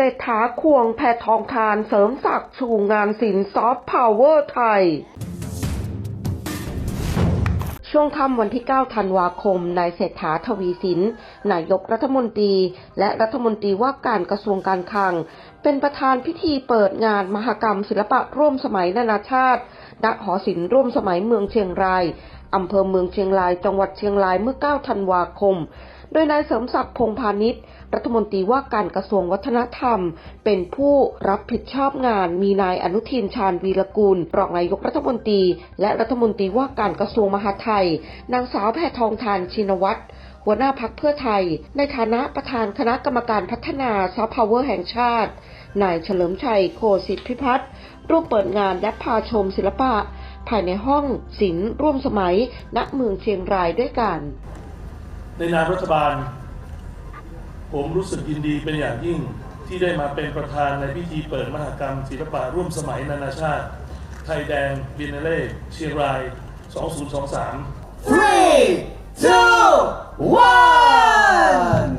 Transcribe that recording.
ศรษฐาควงแพทองทานเสริมศักดิ์ชูงานศิลป์ซอฟต์พาวเวอร์ไทย ช่วงค่ำวันที่ 9 ธันวาคม นายเศรษฐาทวีสิน นายกรัฐมนตรี และรัฐมนตรีว่าการกระทรวงการคลัง เป็นประธานพิธีเปิดงานมหกรรมศิลปะร่วมสมัยนานาชาติณหอศิลป์ร่วมสมัยเมืองเชียงรายอำเภอเมืองเชียงราย จังหวัดเชียงรายเมื่อ 9 ธันวาคม โดยนายเสริมศักดิ์พงพาณิชย์ รัฐมนตรีว่าการกระทรวงวัฒนธรรม เป็นผู้รับผิดชอบงาน มีนายอนุทินชาญวีรกูล รองนายกรัฐมนตรี และรัฐมนตรีว่าการกระทรวงมหาดไทย นางสาวแพทองทานชินวัตรหัวหน้าพักเพื่อไทย ในฐานะประธานคณะกรรมการพัฒนาซอฟต์พาวเวอร์แห่งชาติ นายเฉลิมชัยโคสิทธิพิพัฒน์ร่วมเปิดงานและพาชมศิลปะ ภายในห้องศิลป์ร่วมสมัย ณ เมืองเชียงรายด้วยกัน ในนามรัฐบาล ผมรู้สึกยินดีเป็นอย่างยิ่งที่ได้มาเป็นประธานในพิธีเปิดมหกรรมศิลปะร่วมสมัยนานาชาติ ไทยแดงบินเล่เชียงราย 2023 Three, two, one.